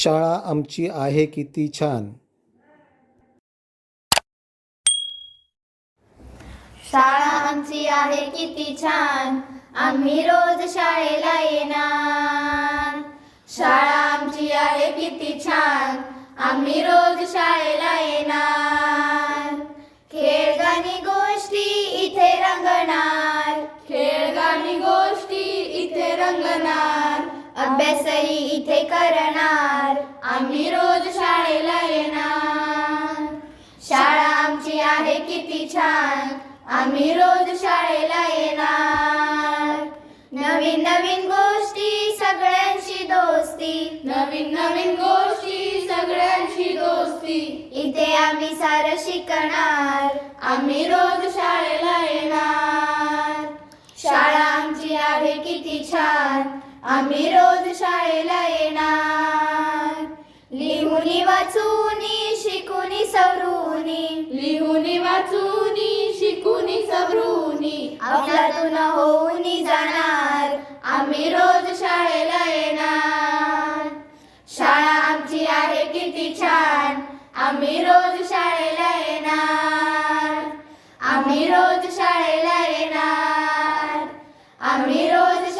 शाळा आमची आहे किती छान. शाळा आमची आहे किती छान. आम्ही रोज शाळेला येणार. शाळा आमची आहे किती छान. आम्ही रोज शाळेला येणार. खेळ गाणी गोष्टी इथे रंगणार. खेळ गाणी गोष्टी इथे रंगणार. अभ्यासही इथे करणार आम्ही रोज शाळेला येणार. शाळा आमची आहे किती छान. आम्ही रोज शाळेला येणार. नवीन नवीन गोष्टी सगळ्यांशी दोस्ती. नवीन नवीन गोष्टी सगळ्यांशी दोस्ती. इथे आम्ही सारं शिकणार. आम्ही रोज शाळेला येणार. शाळा आमची आहे किती छान. आम्ही रोज शाळेला वाचूनी शिकूनी सवरूनी. लिहूनी वाचूनी शिकूनी सवरूनी. अफलातून होऊनी जाणार. आम्ही रोज शाळेला येणार. शाळा आमची आहे किती छान. आम्ही रोज शाळेला येणार. आम्ही रोज शाळेला येणार. आम्ही रोज